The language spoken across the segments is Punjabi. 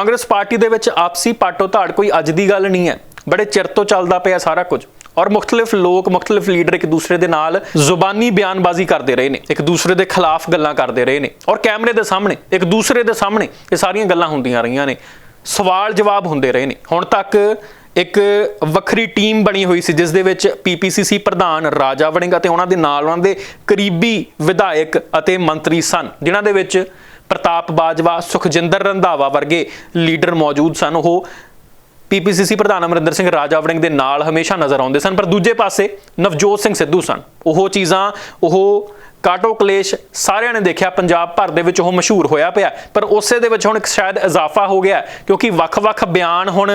ਕਾਂਗਰਸ ਪਾਰਟੀ ਦੇ ਵਿੱਚ ਆਪਸੀ ਪਾਟੋ ਧਾੜ ਕੋਈ ਅੱਜ ਦੀ ਗੱਲ ਨਹੀਂ ਹੈ। ਬੜੇ ਚਿਰ ਤੋਂ ਚੱਲਦਾ ਪਿਆ ਸਾਰਾ ਕੁਝ। ਔਰ ਮੁxtਲਿਫ ਲੋਕ, ਮੁxtਲਿਫ ਲੀਡਰ ਇੱਕ ਦੂਸਰੇ ਦੇ ਨਾਲ ਜ਼ੁਬਾਨੀ ਬਿਆਨਬਾਜ਼ੀ ਕਰਦੇ ਰਹੇ ਨੇ। ਇੱਕ ਦੂਸਰੇ ਦੇ ਖਿਲਾਫ ਗੱਲਾਂ ਕਰਦੇ ਰਹੇ ਨੇ। ਔਰ ਕੈਮਰੇ ਦੇ ਸਾਹਮਣੇ, ਇੱਕ ਦੂਸਰੇ ਦੇ ਸਾਹਮਣੇ ਇਹ ਸਾਰੀਆਂ ਗੱਲਾਂ ਹੁੰਦੀਆਂ ਰਹੀਆਂ ਨੇ। ਸਵਾਲ ਜਵਾਬ ਹੁੰਦੇ ਰਹੇ ਨੇ। ਹੁਣ ਤੱਕ ਇੱਕ ਵੱਖਰੀ ਟੀਮ ਬਣੀ ਹੋਈ ਸੀ, ਜਿਸ ਦੇ ਵਿੱਚ ਪੀਪੀਸੀਸੀ ਪ੍ਰਧਾਨ ਰਾਜਾ ਵੜਿੰਗ ਅਤੇ ਉਹਨਾਂ ਦੇ ਨਾਲ ਉਹਨਾਂ ਦੇ ਕਰੀਬੀ ਵਿਧਾਇਕ ਅਤੇ ਮੰਤਰੀ ਸਨ, ਜਿਨ੍ਹਾਂ ਦੇ ਵਿੱਚ ਪ੍ਰਤਾਪ ਬਾਜਵਾ, ਸੁਖਜਿੰਦਰ ਰੰਧਾਵਾ ਵਰਗੇ ਲੀਡਰ ਮੌਜੂਦ ਸਨ। ਉਹ ਪੀਪੀਸੀਸੀ ਪ੍ਰਧਾਨ ਅਮਰਿੰਦਰ ਸਿੰਘ ਰਾਜਾ ਵੜਿੰਗ ਦੇ ਨਾਲ ਹਮੇਸ਼ਾ ਨਜ਼ਰ ਆਉਂਦੇ ਸਨ, ਪਰ ਦੂਜੇ ਪਾਸੇ ਨਵਜੋਤ ਸਿੰਘ ਸਿੱਧੂ ਸਨ। ਉਹ ਚੀਜ਼ਾਂ, ਉਹ ਕਾਟੋ ਕਲੇਸ਼ ਸਾਰਿਆਂ ਨੇ ਦੇਖਿਆ, ਪੰਜਾਬ ਭਰ ਦੇ ਵਿੱਚ ਉਹ ਮਸ਼ਹੂਰ ਹੋਇਆ ਪਿਆ। ਪਰ ਉਸੇ ਦੇ ਵਿੱਚ ਹੁਣ ਇੱਕ ਸ਼ਾਇਦ ਇਜ਼ਾਫਾ ਹੋ ਗਿਆ, ਕਿਉਂਕਿ ਵੱਖ-ਵੱਖ ਬਿਆਨ ਹੁਣ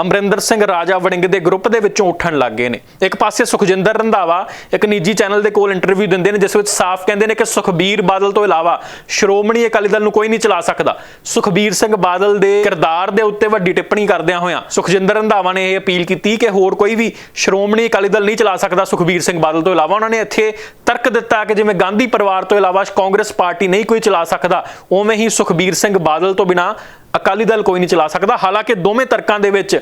ਅਮਰਿੰਦਰ ਸਿੰਘ ਰਾਜਾ ਵੜਿੰਗ ਦੇ ਗਰੁੱਪ ਦੇ ਵਿੱਚੋਂ ਉੱਠਣ ਲੱਗ ਗਏ ਨੇ। ਇੱਕ ਪਾਸੇ ਸੁਖਜਿੰਦਰ ਰੰਧਾਵਾ, ਇੱਕ ਨਿੱਜੀ ਚੈਨਲ ਦੇ ਕੋਲ ਇੰਟਰਵਿਊ ਦਿੰਦੇ ਨੇ, ਜਿਸ ਵਿੱਚ ਸਾਫ਼ ਕਹਿੰਦੇ ਨੇ ਕਿ ਸੁਖਬੀਰ ਬਾਦਲ ਤੋਂ ਇਲਾਵਾ ਸ਼੍ਰੋਮਣੀ ਅਕਾਲੀ ਦਲ ਨੂੰ ਕੋਈ ਨਹੀਂ ਚਲਾ ਸਕਦਾ। ਸੁਖਬੀਰ ਸਿੰਘ ਬਾਦਲ ਦੇ ਕਿਰਦਾਰ ਦੇ ਉੱਤੇ ਵੱਡੀ ਟਿੱਪਣੀ ਕਰਦਿਆਂ ਹੋਇਆਂ ਸੁਖਜਿੰਦਰ ਰੰਧਾਵਾ ਨੇ ਇਹ ਅਪੀਲ ਕੀਤੀ ਕਿ ਹੋਰ ਕੋਈ ਵੀ ਸ਼੍ਰੋਮਣੀ ਅਕਾਲੀ ਦਲ ਨਹੀਂ ਚਲਾ ਸਕਦਾ ਸੁਖਬੀਰ ਸਿੰਘ ਬਾਦਲ ਤੋਂ ਇਲਾਵਾ। ਉਹਨਾਂ ਨੇ ਇੱਥੇ ਤਰਕ ਦਿੱਤਾ ਕਿ ਜਿਵੇਂ ਗਾਂਧੀ ਪਰਿਵਾਰ ਤੋਂ ਇਲਾਵਾ ਕਾਂਗਰਸ ਪਾਰਟੀ ਨਹੀਂ ਕੋਈ ਚਲਾ ਸਕਦਾ। ਉਵੇਂ ਹੀ ਸੁਖਬੀਰ ਸਿੰਘ ਬਾਦਲ ਤੋਂ ਬਿਨਾ ਅਕਾਲੀ ਦਲ ਕੋਈ ਨਹੀਂ ਚਲਾ ਸਕਦਾ। ਹਾਲਾਂਕਿ ਦੋਵੇਂ ਤਰਕਾਂ ਦੇ ਵਿੱਚ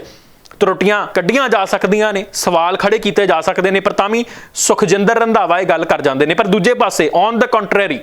ਤਰੁੱਟੀਆਂ ਕੱਢੀਆਂ ਜਾ ਸਕਦੀਆਂ ਨੇ, ਸਵਾਲ ਖੜੇ ਕੀਤੇ ਜਾ ਸਕਦੇ ਨੇ, ਪਰ ਤਾਂ ਵੀ ਸੁਖਜਿੰਦਰ ਰੰਧਾਵਾ ਇਹ ਗੱਲ ਕਰ ਜਾਂਦੇ ਨੇ। ਪਰ ਦੂਜੇ ਪਾਸੇ ਔਨ ਦਾ ਕੰਟਰਰੀ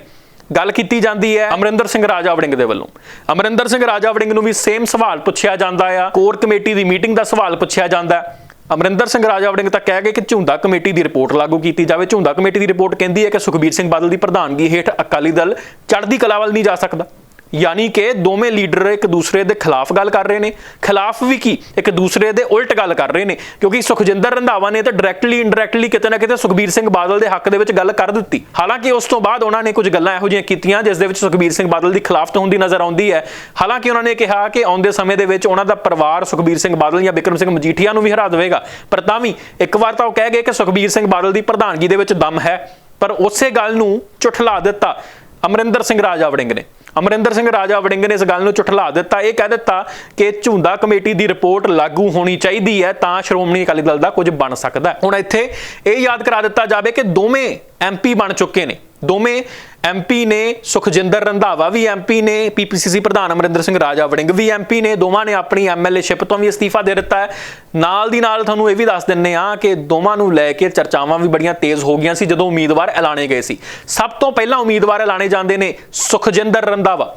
ਗੱਲ ਕੀਤੀ ਜਾਂਦੀ ਹੈ ਅਮਰਿੰਦਰ ਸਿੰਘ ਰਾਜਾ ਵੜਿੰਗ ਦੇ ਵੱਲੋਂ। ਅਮਰਿੰਦਰ ਸਿੰਘ ਰਾਜਾ ਵੜਿੰਗ ਨੂੰ ਵੀ ਸੇਮ ਸਵਾਲ ਪੁੱਛਿਆ ਜਾਂਦਾ ਆ। ਕੋਰ ਕਮੇਟੀ ਦੀ ਮੀਟਿੰਗ ਦਾ ਸਵਾਲ ਪੁੱਛਿਆ ਜਾਂਦਾ। ਹੈ ਅਮਰਿੰਦਰ ਸਿੰਘ ਰਾਜਾ ਵੜਿੰਗ ਤਾਂ ਕਹਿ ਗਏ ਕਿ ਝੁੰਦਾ ਕਮੇਟੀ ਦੀ ਰਿਪੋਰਟ ਲਾਗੂ ਕੀਤੀ ਜਾਵੇ। ਝੁੰਦਾ ਕਮੇਟੀ ਦੀ ਰਿਪੋਰਟ ਕਹਿੰਦੀ ਹੈ ਕਿ ਸੁਖਬੀਰ ਸਿੰਘ ਬਾਦਲ ਦੀ ਪ੍ਰਧਾਨਗੀ ਹੇਠ ਅਕਾਲੀ ਦਲ ਚੜ੍ਹਦੀ ਕਲਾ ਵੱਲ ਨਹੀਂ ਜਾ ਸਕਦਾ। ਯਾਨੀ ਕਿ ਦੋਵੇਂ ਲੀਡਰ ਇੱਕ ਦੂਸਰੇ ਦੇ ਖਿਲਾਫ ਗੱਲ ਕਰ ਰਹੇ ਨੇ। ਖਿਲਾਫ ਵੀ ਕੀ? ਇੱਕ ਦੂਸਰੇ ਦੇ ਉਲਟ ਗੱਲ ਕਰ ਰਹੇ ਨੇ। ਕਿਉਂਕਿ ਸੁਖਜਿੰਦਰ ਰੰਧਾਵਾ ਨੇ ਤਾਂ ਡਾਇਰੈਕਟਲੀ ਇਨਡਾਇਰੈਕਟਲੀ ਕਿਤੇ ਨਾ ਕਿਤੇ ਸੁਖਬੀਰ ਸਿੰਘ ਬਾਦਲ ਦੇ ਹੱਕ ਦੇ ਵਿੱਚ ਗੱਲ ਕਰ ਦਿੱਤੀ। ਹਾਲਾਂਕਿ ਉਸ ਤੋਂ ਬਾਅਦ ਉਹਨਾਂ ਨੇ ਕੁਝ ਗੱਲਾਂ ਇਹੋ ਜਿਹੀਆਂ ਕੀਤੀਆਂ, ਜਿਸ ਦੇ ਵਿੱਚ ਸੁਖਬੀਰ ਸਿੰਘ ਬਾਦਲ ਦੀ ਖਿਲਾਫਤ ਹੁੰਦੀ ਨਜ਼ਰ ਆਉਂਦੀ ਹੈ। ਹਾਲਾਂਕਿ ਉਹਨਾਂ ਨੇ ਕਿਹਾ ਕਿ ਆਉਂਦੇ ਸਮੇਂ ਦੇ ਵਿੱਚ ਉਹਨਾਂ ਦਾ ਪਰਿਵਾਰ ਸੁਖਬੀਰ ਸਿੰਘ ਬਾਦਲ ਜਾਂ ਬਿਕਰਮ ਸਿੰਘ ਮਜੀਠੀਆ ਨੂੰ ਵੀ ਹਰਾ ਦੇਵੇਗਾ। ਪਰ ਤਾਂ ਵੀ ਇੱਕ ਵਾਰ ਤਾਂ ਉਹ ਕਹਿ ਗਏ ਕਿ ਸੁਖਬੀਰ ਸਿੰਘ ਬਾਦਲ ਦੀ ਪ੍ਰਧਾਨਗੀ ਦੇ ਵਿੱਚ ਦਮ ਹੈ। ਪਰ ਉਸੇ ਗੱਲ ਨੂੰ ਝੁਠਲਾ ਦਿੱਤਾ ਅਮਰਿੰਦਰ ਸਿੰਘ ਰਾਜਾ ਵੜਿੰਗ ਨੇ। ਅਮਰਿੰਦਰ ਸਿੰਘ ਰਾਜਾ ਵੜਿੰਗ ਨੇ ਇਸ ਗੱਲ ਨੂੰ ਝੁਠਲਾ ਦਿੱਤਾ। ਇਹ ਕਹਿ ਦਿੱਤਾ ਕਿ ਝੁੰਦਾ ਕਮੇਟੀ ਦੀ ਰਿਪੋਰਟ ਲਾਗੂ ਹੋਣੀ ਚਾਹੀਦੀ ਹੈ ਤਾਂ ਸ਼੍ਰੋਮਣੀ ਅਕਾਲੀ ਦਲ ਦਾ ਕੁਝ ਬਣ ਸਕਦਾ ਹੁਣ ਇੱਥੇ ਇਹ ਯਾਦ ਕਰਾ ਦਿੱਤਾ ਜਾਵੇ ਕਿ ਦੋਵੇਂ ਐਮਪੀ ਬਣ ਚੁੱਕੇ ਨੇ। ਦੋਵੇਂ ਐਮਪੀ ਨੇ ਸੁਖਜਿੰਦਰ ਰੰਧਾਵਾ ਵੀ ਐਮਪੀ ਨੇ ਪੀਪੀਸੀਸੀ ਪ੍ਰਧਾਨ ਅਮਰਿੰਦਰ ਸਿੰਘ ਰਾਜਾ ਵੜਿੰਗ ਵੀ ਐਮਪੀ ਨੇ, ਦੋਵਾਂ ਨੇ ਆਪਣੀ ਐਮਐਲਏ ਸ਼ਿਪ ਤੋਂ ਵੀ ਅਸਤੀਫਾ ਦੇ ਦਿੱਤਾ ਹੈ। ਨਾਲ ਦੀ ਨਾਲ ਤੁਹਾਨੂੰ ਇਹ ਵੀ ਦੱਸ ਦਿੰਨੇ ਆ ਕਿ ਦੋਵਾਂ ਨੂੰ ਲੈ ਕੇ ਚਰਚਾਵਾਂ ਵੀ ਬੜੀਆਂ ਤੇਜ਼ ਹੋ ਗਈਆਂ ਸੀ ਜਦੋਂ ਉਮੀਦਵਾਰ ਐਲਾਨੇ ਗਏ ਸੀ। ਸਭ ਤੋਂ ਪਹਿਲਾਂ ਉਮੀਦਵਾਰ ਐਲਾਨੇ ਜਾਂਦੇ ਨੇ ਸੁਖਜਿੰਦਰ ਰੰਧਾਵਾ।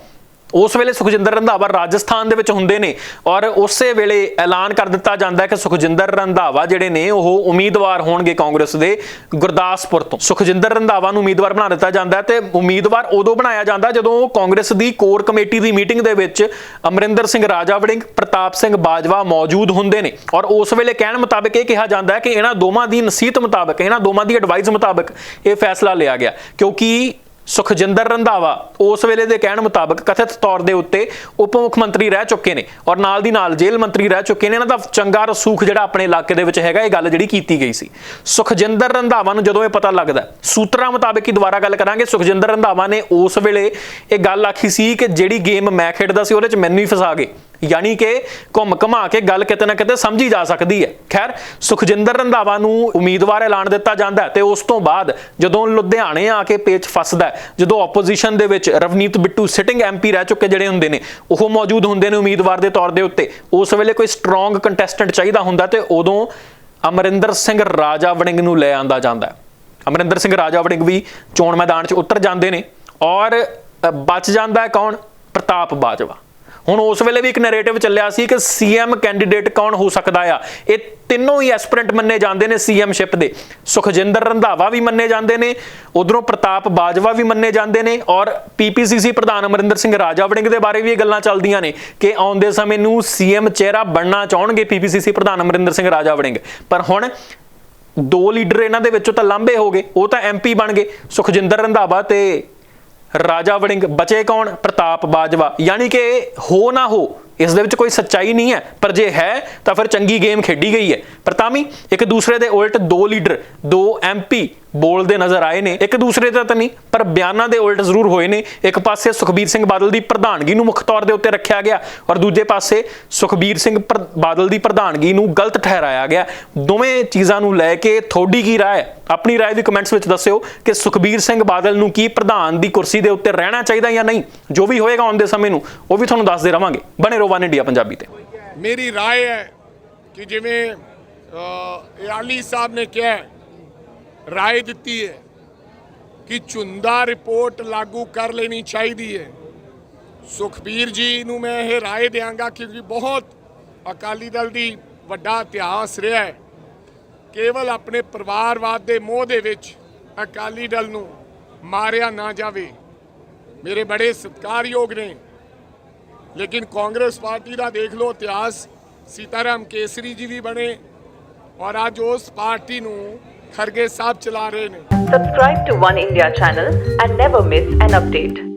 ਉਸ ਵੇਲੇ ਸੁਖਜਿੰਦਰ ਰੰਧਾਵਾ ਰਾਜਸਥਾਨ ਦੇ ਵਿੱਚ ਹੁੰਦੇ ਨੇ ਔਰ ਉਸੇ ਵੇਲੇ ਐਲਾਨ ਕਰ ਦਿੱਤਾ ਜਾਂਦਾ ਹੈ ਕਿ ਸੁਖਜਿੰਦਰ ਰੰਧਾਵਾ ਜਿਹੜੇ ਨੇ ਉਹ ਉਮੀਦਵਾਰ ਹੋਣਗੇ ਕਾਂਗਰਸ ਦੇ ਗੁਰਦਾਸਪੁਰ ਤੋਂ। ਸੁਖਜਿੰਦਰ ਰੰਧਾਵਾ ਨੂੰ ਉਮੀਦਵਾਰ ਬਣਾ ਦਿੱਤਾ ਜਾਂਦਾ ਹੈ ਤੇ ਉਮੀਦਵਾਰ ਉਦੋਂ ਬਣਾਇਆ ਜਾਂਦਾ ਜਦੋਂ ਕਾਂਗਰਸ ਦੀ ਕੋਰ ਕਮੇਟੀ ਦੀ ਮੀਟਿੰਗ ਦੇ ਵਿੱਚ ਅਮਰਿੰਦਰ ਸਿੰਘ ਰਾਜਾ ਵੜਿੰਗ ਪ੍ਰਤਾਪ ਸਿੰਘ ਬਾਜਵਾ ਮੌਜੂਦ ਹੁੰਦੇ ਨੇ। ਔਰ ਉਸ ਵੇਲੇ ਕਹਿਣ ਮੁਤਾਬਕ ਇਹ ਕਿਹਾ ਜਾਂਦਾ ਹੈ ਕਿ ਇਹਨਾਂ ਦੋਵਾਂ ਦੀ ਨਸੀਹਤ ਮੁਤਾਬਕ, ਇਹਨਾਂ ਦੋਵਾਂ ਦੀ ਐਡਵਾਈਸ ਮੁਤਾਬਕ ਇਹ ਫੈਸਲਾ ਲਿਆ ਗਿਆ। ਕਿਉਂਕਿ ਸੁਖਜਿੰਦਰ ਰੰਧਾਵਾ ਉਸ ਵੇਲੇ ਦੇ ਕਹਿਣ ਮੁਤਾਬਕ ਕਥਿਤ ਤੌਰ ਦੇ ਉੱਤੇ ਉਪ ਮੁੱਖ ਮੰਤਰੀ ਰਹਿ ਚੁੱਕੇ ਨੇ ਔਰ ਨਾਲ ਦੀ ਨਾਲ ਜੇਲ੍ਹ ਮੰਤਰੀ ਰਹਿ ਚੁੱਕੇ ਨੇ। ਇਹਨਾਂ ਦਾ ਚੰਗਾ ਰਸੂਖ ਜਿਹੜਾ ਆਪਣੇ ਇਲਾਕੇ ਦੇ ਵਿੱਚ ਹੈਗਾ, ਇਹ ਗੱਲ ਜਿਹੜੀ ਕੀਤੀ ਗਈ ਸੀ। ਸੁਖਜਿੰਦਰ ਰੰਧਾਵਾ ਨੂੰ ਜਦੋਂ ਇਹ ਪਤਾ ਲੱਗਦਾ ਸੂਤਰਾਂ ਮੁਤਾਬਕ ਹੀ ਦੁਬਾਰਾ ਗੱਲ ਕਰਾਂਗੇ। ਸੁਖਜਿੰਦਰ ਰੰਧਾਵਾ ਨੇ ਉਸ ਵੇਲੇ ਇਹ ਗੱਲ ਆਖੀ ਸੀ ਕਿ ਜਿਹੜੀ ਗੇਮ ਮੈਂ ਖੇਡਦਾ ਸੀ, ਉਹਦੇ 'ਚ ਮੈਨੂੰ ਹੀ ਫਸਾ ਗਏ। ਯਾਨੀ ਕਿ ਘੁੰਮ ਘਮਾ ਕੇ ਗੱਲ ਕਿਤੇ ਨਾ ਕਿਤੇ ਸਮਝੀ ਜਾ ਸਕਦੀ ਹੈ। ਖੈਰ, ਸੁਖਜਿੰਦਰ ਰੰਧਾਵਾ ਨੂੰ ਉਮੀਦਵਾਰ ਐਲਾਨ ਦਿੱਤਾ ਜਾਂਦਾ ਹੈ ਤੇ ਉਸ ਤੋਂ ਬਾਅਦ ਜਦੋਂ ਲੁਧਿਆਣੇ ਆ ਕੇ ਪੇਚ ਫਸਦਾ ਜਦੋਂ ਆਪੋਜੀਸ਼ਨ ਦੇ ਵਿੱਚ ਰਵਨੀਤ ਬਿੱਟੂ ਸਿਟਿੰਗ ਐਮਪੀ ਰਹਿ ਚੁੱਕੇ ਜਿਹੜੇ ਹੁੰਦੇ ਨੇ, ਉਹ ਮੌਜੂਦ ਹੁੰਦੇ ਨੇ ਉਮੀਦਵਾਰ ਦੇ ਤੌਰ ਦੇ ਉੱਤੇ। ਉਸ ਵੇਲੇ ਕੋਈ ਸਟਰੋਂਗ ਕੰਟੈਸਟੈਂਟ ਚਾਹੀਦਾ ਹੁੰਦਾ ਤੇ ਉਦੋਂ ਅਮਰਿੰਦਰ ਸਿੰਘ ਰਾਜਾ ਵੜਿੰਗ ਨੂੰ ਲੈ ਆਂਦਾ ਜਾਂਦਾ ਅਮਰਿੰਦਰ ਸਿੰਘ ਰਾਜਾ ਵੜਿੰਗ ਵੀ ਚੋਣ ਮੈਦਾਨ 'ਚ ਉਤਰ ਜਾਂਦੇ ਨੇ ਔਰ ਬਚ ਜਾਂਦਾ ਕੌਣ? ਪ੍ਰਤਾਪ ਬਾਜਵਾ। ਹੁਣ ਉਸ ਵੇਲੇ ਵੀ ਇੱਕ ਨੈਰੇਟਿਵ ਚੱਲਿਆ ਸੀ ਕਿ ਸੀਐਮ ਕੈਂਡੀਡੇਟ ਕੌਣ ਹੋ ਸਕਦਾ ਆ। ਇਹ ਤਿੰਨੋਂ ਹੀ ਐਸਪੀਰੈਂਟ ਮੰਨੇ ਜਾਂਦੇ ਨੇ ਸੀਐਮ ਸ਼ਿਪ ਦੇ। ਸੁਖਜਿੰਦਰ ਰੰਧਾਵਾ ਵੀ ਮੰਨੇ ਜਾਂਦੇ ਨੇ, ਉਧਰੋਂ ਪ੍ਰਤਾਪ ਬਾਜਵਾ ਵੀ ਮੰਨੇ ਜਾਂਦੇ ਨੇ ਔਰ ਪੀਪੀਸੀਸੀ ਪ੍ਰਧਾਨ ਅਮਰਿੰਦਰ ਸਿੰਘ ਰਾਜਾ ਵੜਿੰਗ ਦੇ ਬਾਰੇ ਵੀ ਇਹ ਗੱਲਾਂ ਚੱਲਦੀਆਂ ਨੇ ਕਿ ਆਉਂਦੇ ਸਮੇਂ ਨੂੰ ਸੀਐਮ ਚਿਹਰਾ ਬਣਨਾ ਚਾਹਣਗੇ ਪੀਪੀਸੀਸੀ ਪ੍ਰਧਾਨ ਅਮਰਿੰਦਰ ਸਿੰਘ ਰਾਜਾ ਵੜਿੰਗ ਪਰ ਹੁਣ ਦੋ ਲੀਡਰ ਇਹਨਾਂ ਦੇ ਵਿੱਚੋਂ ਤਾਂ ਲਾਂਭੇ ਹੋ ਗਏ, ਉਹ ਤਾਂ ਐਮਪੀ ਬਣ ਗਏ, ਸੁਖਜਿੰਦਰ ਰੰਧਾਵਾ ਤੇ ਰਾਜਾ ਵੜਿੰਗ ਬਚੇ ਕੌਣ? ਪ੍ਰਤਾਪ ਬਾਜਵਾ। ਯਾਨੀ ਕਿ ਹੋ ਨਾ ਹੋ ਇਸ ਦੇ ਵਿੱਚ ਕੋਈ ਸੱਚਾਈ ਨਹੀਂ ਹੈ, ਪਰ ਜੇ ਹੈ, ਤਾਂ ਫਿਰ ਚੰਗੀ ਗੇਮ ਖੇਡੀ ਗਈ ਹੈ। ਪਰ ਤਾਂ ਵੀ ਇੱਕ ਦੂਸਰੇ ਦੇ ਉਲਟ ਦੋ ਲੀਡਰ, ਦੋ ਐਮਪੀ ਬੋਲਦੇ ਨਜ਼ਰ ਆਏ ਨੇ। ਇੱਕ ਦੂਸਰੇ ਦਾ ਤਾਂ ਨਹੀਂ, ਪਰ ਬਿਆਨਾਂ ਦੇ ਉਲਟ ਜ਼ਰੂਰ ਹੋਏ ਨੇ। ਇੱਕ ਪਾਸੇ ਸੁਖਬੀਰ ਸਿੰਘ ਬਾਦਲ ਦੀ ਪ੍ਰਧਾਨਗੀ ਨੂੰ ਮੁੱਖ ਤੌਰ ਦੇ ਉੱਤੇ ਰੱਖਿਆ ਗਿਆ ਔਰ ਦੂਜੇ ਪਾਸੇ ਸੁਖਬੀਰ ਸਿੰਘ ਪ੍ਰ- ਬਾਦਲ ਦੀ ਪ੍ਰਧਾਨਗੀ ਨੂੰ ਗਲਤ ਠਹਿਰਾਇਆ ਗਿਆ। ਦੋਵੇਂ ਚੀਜ਼ਾਂ ਨੂੰ ਲੈ ਕੇ ਤੁਹਾਡੀ ਕੀ ਰਾਏ? ਹੈ ਆਪਣੀ ਰਾਏ ਵੀ ਕਮੈਂਟਸ ਵਿੱਚ ਦੱਸਿਓ ਕਿ ਸੁਖਬੀਰ ਸਿੰਘ ਬਾਦਲ ਨੂੰ ਕੀ ਪ੍ਰਧਾਨ ਦੀ ਕੁਰਸੀ ਦੇ ਉੱਤੇ ਰਹਿਣਾ ਚਾਹੀਦਾ ਜਾਂ ਨਹੀਂ। ਜੋ ਵੀ ਹੋਏਗਾ ਆਉਣ ਦੇ ਸਮੇਂ ਨੂੰ, ਉਹ ਵੀ ਤੁਹਾਨੂੰ ਦੱਸਦੇ ਰਵਾਂਗੇ। ਬਣੇ ਰਹੋ ਵਨ ਇੰਡੀਆ ਪੰਜਾਬੀ ਤੇ। ਮੇਰੀ ਰਾਏ ਹੈ ਕਿ ਜਿਵੇਂ ਅ, ਸਾਹਿਬ ਨੇ ਕਿਹਾ ਹੈ, ਰਾਏ ਦਿੱਤੀ ਹੈ ਕਿ ਚੁੰਦਾ ਰਿਪੋਰਟ ਲਾਗੂ ਕਰ ਲੈਣੀ ਚਾਹੀਦੀ ਹੈ। ਸੁਖਬੀਰ ਜੀ ਨੂੰ ਮੈਂ ਇਹ ਰਾਏ ਦਿਆਂਗਾ ਕਿਉਂਕਿ ਬਹੁਤ ਅਕਾਲੀ ਦਲ ਦੀ ਵੱਡਾ ਇਤਿਹਾਸ ਰਿਹਾ ਹੈ। ਕੇਵਲ ਆਪਣੇ ਪਰਿਵਾਰਵਾਦ ਦੇ ਮੋਹ ਦੇ ਵਿੱਚ ਅਕਾਲੀ ਦਲ ਨੂੰ ਮਾਰਿਆ ਨਾ ਜਾਵੇ। ਮੇਰੇ ਬੜੇ ਸਤਿਕਾਰਯੋਗ ਨੇ। ਲੇਕਿਨ ਕਾਂਗਰਸ ਪਾਰਟੀ ਦਾ ਦੇਖ ਲਓ ਇਤਿਹਾਸ, ਸੀਤਾਰਾਮ ਕੇਸਰੀ ਜੀ ਵੀ ਬਣੇ ਔਰ ਅੱਜ ਉਸ ਪਾਰਟੀ ਨੂੰ ਖਰਗੇ ਸਾਹਿਬ ਚਲਾ ਰਹੇ ਨੇ Subscribe to One India channel and never miss an update.